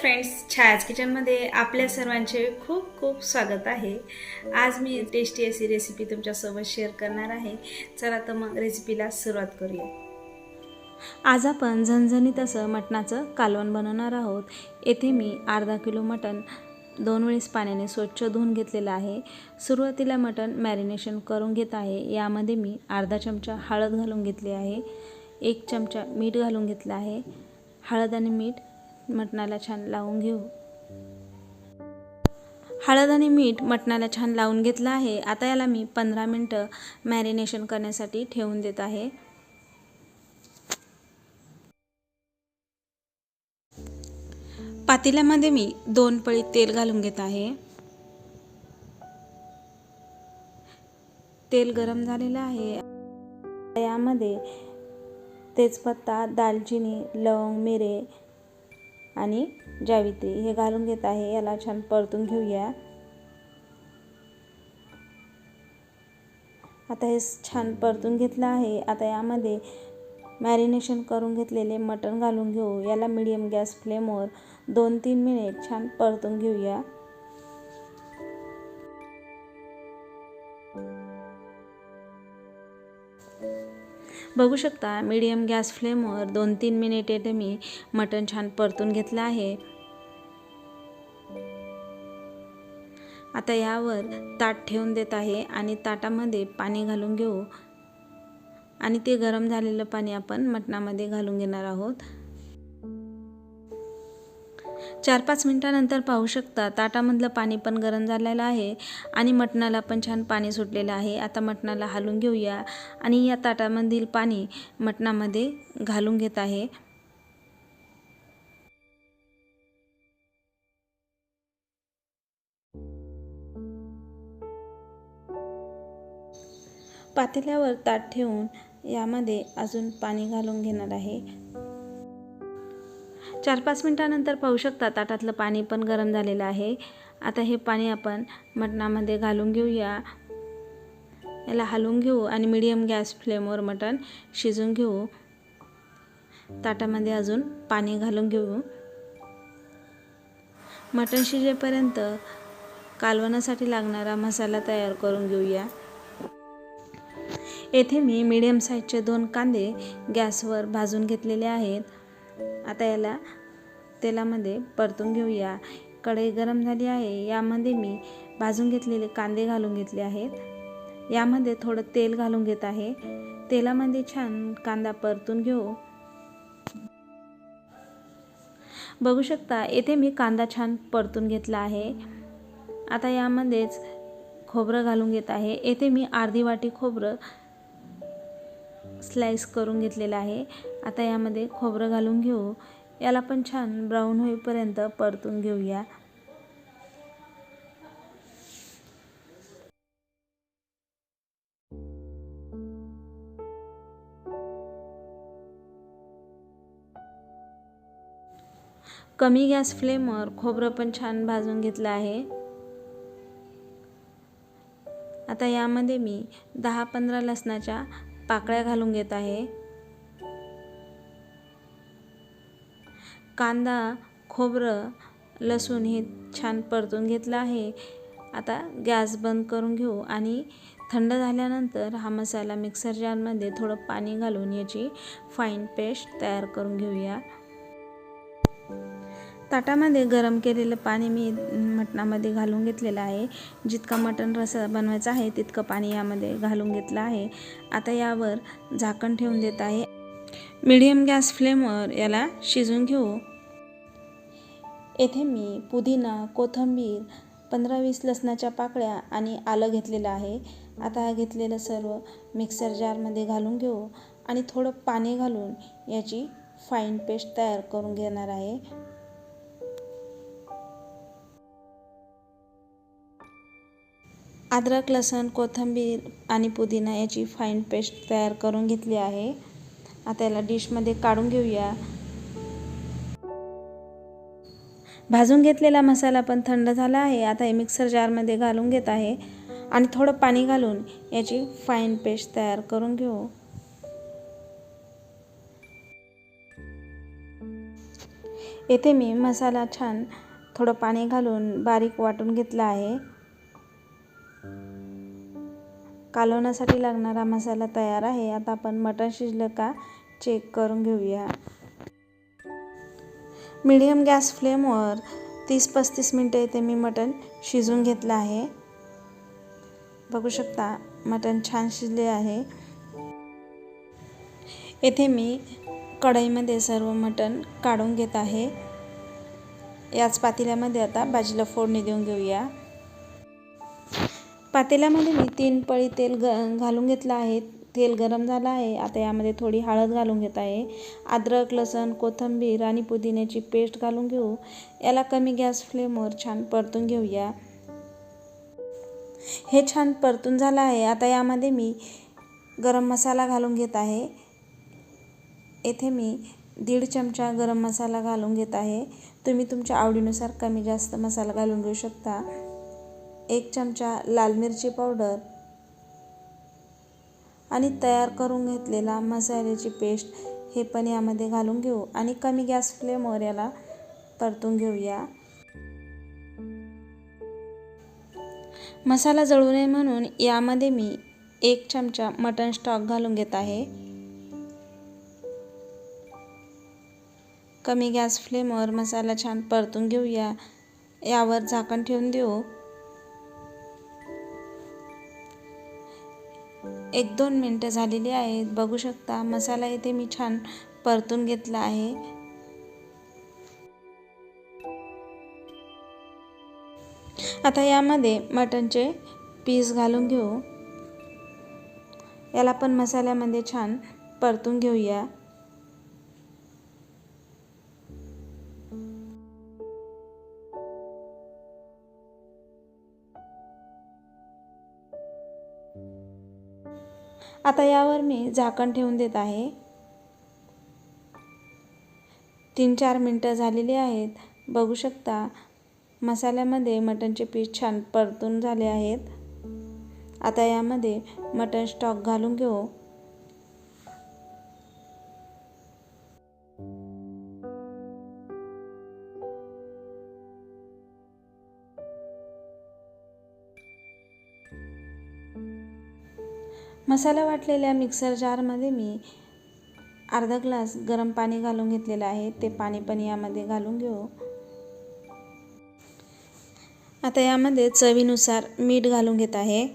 Friends छायाज किचनमध्ये आपल्या सर्वांचे खूप खूप स्वागत आहे. आज मी टेस्टी अशी रेसिपी तुमच्यासोबत शेअर करणार आहे. चला तर मग रेसिपीला सुरुवात करूया. आज आपण झणझणीत असं मटणाचं कालवण बनवणार आहोत. येथे मी अर्धा किलो मटण दोन वेळेस पाण्याने स्वच्छ धुवून घेतलेलं आहे. सुरुवातीला मटण मॅरिनेशन करून घेत आहे. यामध्ये मी अर्धा चमचा हळद घालून घेतली आहे. एक चमचा मीठ घालून घेतलं आहे. हळद आणि मीठ मटणाला छान लावून घेऊ. हळद आणि मीठ मटणाला छान लावून घेतलं आहे. आता याला मी पंधरा मिनटं मॅरिनेशन करण्यासाठी ठेवून देत आहे. पातेल्यामध्ये मी दोन पळी तेल घालून घेत आहे. तेल गरम झालेलं आहे. यामध्ये तेजपत्ता दालचिनी लवंग मिरे आणि जावित्री हे घालून घेत आहे. याला छान परतून घेऊया. आता हे छान परतून घेतलं आहे. आता यामध्ये मॅरिनेशन करून घेतलेले मटण घालून घेऊ. याला मीडियम गॅस फ्लेमवर दोन तीन मिनिट छान परतून घेऊया. बघू शकता मीडियम गॅस फ्लेमवर दोन तीन मिनिटे मी मटण छान परतून घेतलं आहे. आता यावर ताट ठेवून देत आहे आणि ताटामध्ये पाणी घालून घेऊ. आणि ते गरम झालेलं पाणी आपण मटणामध्ये घालून घेणार आहोत. चार पाच मिनटानंतर पाहू शकता. ताटामधलं पाणी पण गरम झालेलं आहे आणि मटणाला पण छान पाणी सुटलेलं आहे. आता मटणाला हालून घेऊया आणि या ताटामधील पाणी मटणामध्ये घालून घेत आहे. पातेल्यावर ताट ठेवून यामध्ये अजून पाणी घालून घेणार आहे. चार पाच मिनटानंतर पाहू शकता ताटातलं पाणी पण गरम झालेलं आहे. आता हे पाणी आपण मटणामध्ये घालून घेऊया. याला हलवून घेऊ आणि मीडियम गॅस फ्लेमवर मटण शिजून घेऊ. ताटामध्ये अजून पाणी घालून घेऊ. मटण शिजेपर्यंत कालवणासाठी लागणारा मसाला तयार करून घेऊया. येथे मी मीडियम साईजचे दोन कांदे गॅसवर भाजून घेतलेले आहेत. आता याला तेलामध्ये परतून घेऊया. कढई गरम झाली आहे. यामध्ये मी भाजून घेतलेले कांदे घालून घेतले आहेत. यामध्ये थोडं तेल घालून घेत आहे. तेलामध्ये छान कांदा परतून घेऊ. बघू शकता येथे मी कांदा छान परतून घेतला आहे. आता यामध्येच खोबरं घालून घेत आहे. येथे मी अर्धी वाटी खोबरं स्लाइस करून घेतलेलं आहे. आता यामध्ये खोबरं घालून घेऊ. याला पण छान ब्राऊन होईपर्यंत परतून घेऊया. कमी गॅस फ्लेमवर खोबरं पण छान भाजून घेतलं आहे. आता यामध्ये मी दहा पंधरा लसणाच्या पाकळ्या घालून घेत आहे. कांदा खोबरं लसूण हे छान परतून घेतलं आहे. आता गॅस बंद करून घेऊ आणि थंड झाल्यानंतर हा मसाला मिक्सर जारमध्ये थोडं पाणी घालून याची फाईन पेस्ट तयार करून घेऊया. ताटामध्ये गरम केलेलं पाणी मी मटणामध्ये घालून घेतलेलं आहे. जितका मटण रसा बनवायचा आहे तितकं पाणी यामध्ये घालून घेतलं आहे. आता यावर झाकण ठेवून देत आहे. मीडियम गॅस फ्लेमवर याला शिजून घेऊ. येथे मी पुदिना कोथिंबीर पंधरा वीस लसणाच्या पाकळ्या आणि आलं घेतलेलं आहे. आता हा घेतलेलं सर्व मिक्सर जारमध्ये घालून घेऊ आणि थोडं पाणी घालून याची फाईन पेस्ट तयार करून घेणार आहे. अद्रक लसण कोथिंबीर आणि पुदिना याची फाईन पेस्ट तयार करून घेतली आहे. आता याला डिशमध्ये काढून घेऊया. भाजून घेतलेला मसाला पण थंड झाला आहे. आता हे मिक्सर जारमध्ये घालून घेत आहे. आणि थोडं पाणी घालून याची फाईन पेस्ट तयार करून घेऊ. येथे मी मसाला छान थोडं पाणी घालून बारीक वाटून घेतला आहे. कालवण्यासाठी लागणारा मसाला तयार आहे. आता आपण मटण शिजलं का चेक करून घेऊया. मीडियम गॅस फ्लेमवर तीस पस्तीस मिनटं इथे मी मटण शिजून घेतलं आहे. बघू शकता मटण छान शिजले आहे. येथे मी कढईमध्ये सर्व मटण काढून घेत आहे. याच पातेल्यामध्ये आता भाजीला फोडणी देऊन घेऊया. पातेल्यामध्ये मी तीन पळी तेल ग घालून घेतलं आहे. तेल गरम झालं आहे. आता यामध्ये थोडी हळद घालून घेत आहे. अद्रक लसण कोथिंबीर आणि पुदिन्याची पेस्ट घालून घेऊ. याला कमी गॅस फ्लेमवर छान परतून घेऊया. हे छान परतून झालं आहे. आता यामध्ये मी गरम मसाला घालून घेत आहे. येथे मी दीड चमचा गरम मसाला घालून घेत आहे. तुम्ही तुमच्या आवडीनुसार कमी जास्त मसाला घालून घेऊ शकता. एक चमचा लाल मिरची पावडर आणि तयार करून घेतलेला मसाल्याची पेस्ट हे पण यामध्ये घालून घेऊ. आणि कमी गॅस फ्लेमवर याला परतून घेऊया. मसाला जळू नये म्हणून यामध्ये मी एक चमचा मटन स्टॉक घालून घेत आहे. कमी गॅस फ्लेमवर मसाला छान परतून घेऊया. यावर झाकण ठेवून देऊ. एक दोन मिनटं झालेली आहेत. बघू शकता मसाला इथे मी छान परतून घेतला आहे. आता यामध्ये मटनचे पीस घालून घेऊ. याला पण मसाल्यामध्ये छान परतून घेऊया. आता यावर मी झाकण ठेवून देत आहे. तीन चार मिनटं झालेली आहेत. बघू शकता मसाल्यामध्ये मटणचे पीस छान परतून झाले आहेत. आता यामध्ये मटण स्टॉक घालून घेऊ. मसाला वाटलेल्या मिक्सर जारमध्ये मी अर्धा ग्लास गरम पाणी घालून घेतलेलं आहे. ते पाणी पण यामध्ये घालून घेऊ. आता यामध्ये चवीनुसार मीठ घालून घेत आहे.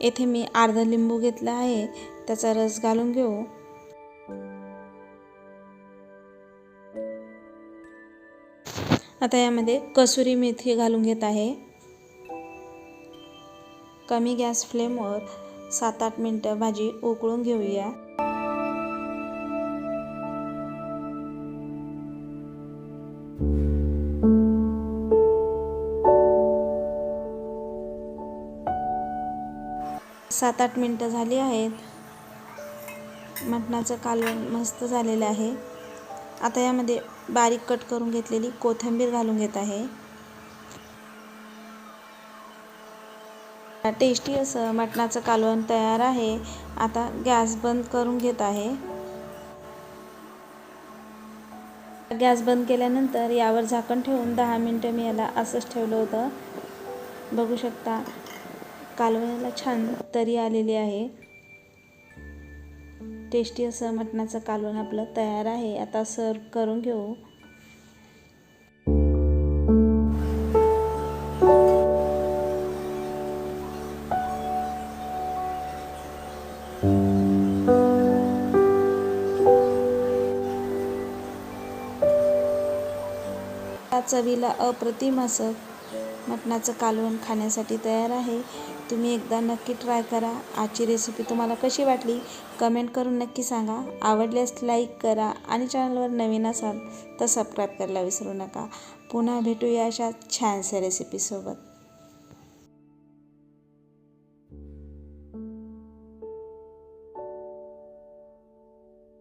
येथे मी अर्धा लिंबू घेतला आहे. त्याचा रस घालून घेऊ. आता यामध्ये कसुरी मेथी घालून घेत आहे. कमी गॅस फ्लेमवर सात आठ मिनटं भाजी उकळून घेऊया. सात आठ मिनटं झाली आहेत. मटणाचं कालवण मस्त झालेलं आहे. आता यामध्ये बारीक कट करून घेतलेली कोथिंबीर घालून घेत आहे. टेस्टी असं मटणाचं कालवण तयार आहे. आता गॅस बंद करून घेत आहे. गॅस बंद केल्यानंतर यावर झाकण ठेवून दहा मिनटं मी याला असंच ठेवलं होतं. बघू शकता कालवणाला छान तरी आलेली आहे. टेस्टी असं मटणाचं कालवण आपलं तयार आहे. आता सर्व करून घेऊ. चवीला अप्रतिम असं मटणाचं कालवण खाण्यासाठी तयार आहे. तुम्ही एकदा नक्की ट्राय करा. आजची रेसिपी तुम्हाला कशी वाटली? कमेंट करून नक्की सांगा. आवडल्यास लाईक करा आणि चॅनलवर नवीन असाल तर सबस्क्राईब करायला विसरू नका. पुन्हा भेटूया अशा छानशा रेसिपीसोबत